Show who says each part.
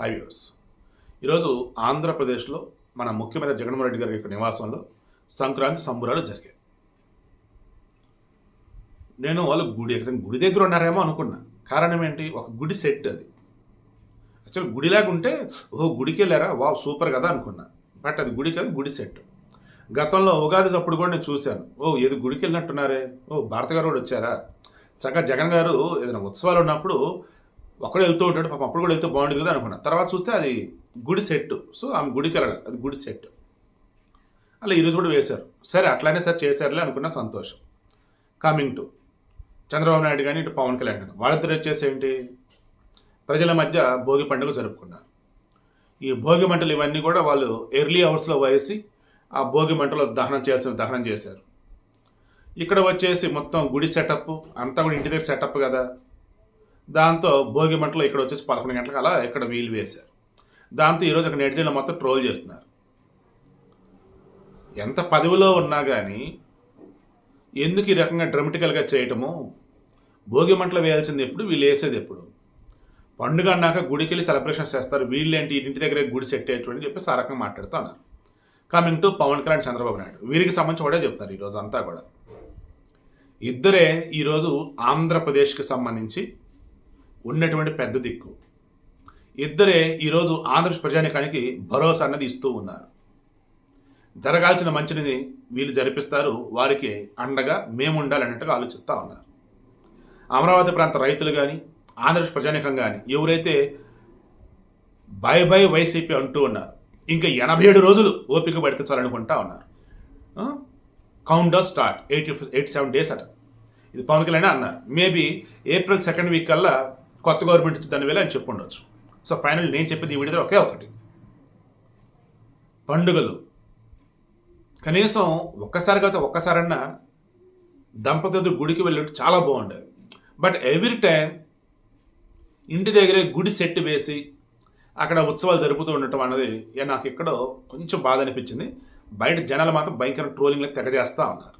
Speaker 1: High viewers ఈరోజు ఆంధ్రప్రదేశ్లో మన ముఖ్యమంత్రి జగన్మోహన్ రెడ్డి గారి యొక్క నివాసంలో సంక్రాంతి సంబురాలు జరిగాయి. నేను వాళ్ళు గుడి ఎక్కడ గుడి దగ్గర ఉన్నారేమో అనుకున్నా. కారణం ఏంటి? ఒక గుడి సెట్ అది. యాక్చువల్ గుడిలాగా ఉంటే ఓ గుడికి వెళ్ళారా? వా సూపర్ కదా అనుకున్నా. బట్ అది గుడి కాదు గుడి సెట్. గతంలో ఉగాది అప్పుడు కూడా నేను చూశాను. ఓ ఏది గుడికి వెళ్ళినట్టున్నారే? ఓ భారత గారు కూడా వచ్చారా? చక్కగా జగన్ గారు ఏదైనా ఉత్సవాలు ఉన్నప్పుడు ఒక్కడే వెళ్తూ ఉంటాడు పాపం అప్పుడు కూడా వెళ్తే బాగుండేది కదా అనుకున్నా. తర్వాత చూస్తే అది గుడి సెట్ సో ఆమె గుడికి వెళ్ళాలి. అది గుడి సెట్. అలా ఈరోజు కూడా వేశారు. సరే అట్లానే సరే చేశారులే అనుకున్న సంతోషం. కమింగ్ టు చంద్రబాబు నాయుడు కానీ ఇటు పవన్ కళ్యాణ్ కానీ వాళ్ళిద్దరు వచ్చేసి ఏంటి ప్రజల మధ్య భోగి పండుగ జరుపుకున్నారు. ఈ భోగి మంటలు ఇవన్నీ కూడా వాళ్ళు ఎర్లీ అవర్స్లో వేసి ఆ భోగి మంటలో దహనం చేయాల్సిన దహనం చేశారు. ఇక్కడ వచ్చేసి మొత్తం గుడి సెటప్ అంతా కూడా ఇంటి దగ్గర సెటప్ కదా. దాంతో భోగిమంటలో ఇక్కడ వచ్చేసి పదకొండు గంటలకు అలా ఇక్కడ వీలు వేశారు. దాంతో ఈరోజు అక్కడ నెటిజన్లు మొత్తం ట్రోల్ చేస్తున్నారు. ఎంత పదవిలో ఉన్నా కానీ ఎందుకు ఈ రకంగా డ్రమటికల్గా చేయటము? భోగిమంటలు వేయాల్సింది ఎప్పుడు? వీళ్ళు వేసేది ఎప్పుడు? పండుగ అన్నాక గుడికి వెళ్ళి సెలబ్రేషన్స్ చేస్తారు. వీళ్ళేంటి? ఇంటి దగ్గర గుడి సెట్ అయ్యేటువంటి చెప్పేసి ఆ రకంగా మాట్లాడుతూ ఉన్నారు. Coming to Pawan Kalyan Chandrababu Naidu. వీరికి సంబంధించి కూడా చెప్తారు ఈరోజు అంతా కూడా. ఇద్దరే ఈరోజు ఆంధ్రప్రదేశ్కి సంబంధించి ఉన్నటువంటి పెద్ద దిక్కు. ఇద్దరే ఈరోజు ఆంధ్రప్రదేశ్ ప్రజానికానికి భరోసా అన్నది ఇస్తూ ఉన్నారు. జరగాల్సిన మంచిని వీళ్ళు జరిపిస్తారు వారికి అండగా మేము ఆలోచిస్తూ ఉన్నారు. అమరావతి ప్రాంత రైతులు కానీ ఆంధ్రప్రదేశ్ ప్రజానికం కానీ ఎవరైతే బై బై వైసీపీ అంటూ ఉన్నారు ఇంకా ఎనభై ఏడు రోజులు ఓపిక పడితే చాలనుకుంటా ఉన్నారు. Countdown start eighty eighty seven days అట. ఇది పవన్ కళ్యాణ్ అన్నారు. మేబీ ఏప్రిల్ సెకండ్ వీక్ కల్లా కొత్త గవర్నమెంట్ దాని వేళ అని చెప్పుండొచ్చు. సో ఫైనల్ నేను చెప్పింది ఈ విడుదల ఒకే ఒకటి. పండుగలు. కనీసం ఒక్కసారి కాకపోతే ఒక్కసారన్నా దంపతులు గుడికి వెళ్ళినట్టు చాలా బాగుండేది బట్ ఎవ్రీ టైం ఇంటి దగ్గరే గుడి సెట్ వేసి అక్కడ ఉత్సవాలు జరుపుతూ ఉండటం అన్నది నాకు ఎక్కడో కొంచెం బాధ అనిపించింది. బయట జనాలు మాత్రం భయంకర ట్రోలింగ్లకు తెగజేస్తూ ఉన్నారు.